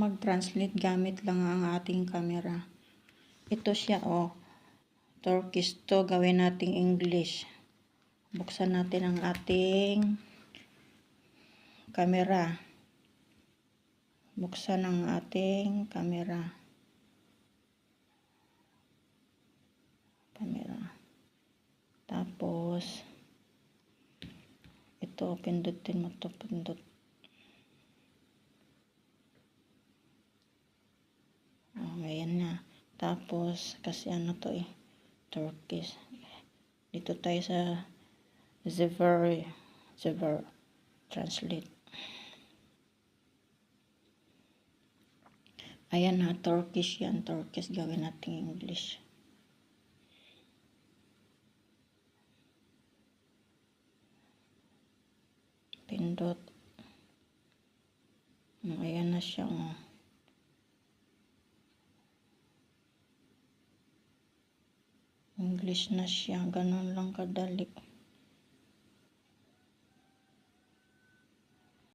mag-translate gamit lang ang ating camera. Ito siya, oh. Turkish to. Gawin nating English. Buksan natin ang ating camera. Buksan ang ating camera. Camera. Tapos, ito, pindutin mo to, pindut. Oh, ayan na. Tapos, kasi ano to eh, Turkish. Dito tayo sa Zever, Zever, translate. Ayan na, Turkish yan, Turkish. Gawin natin English. Pindot. Ayan na siya, oh. English na siya. Ganun lang kadali.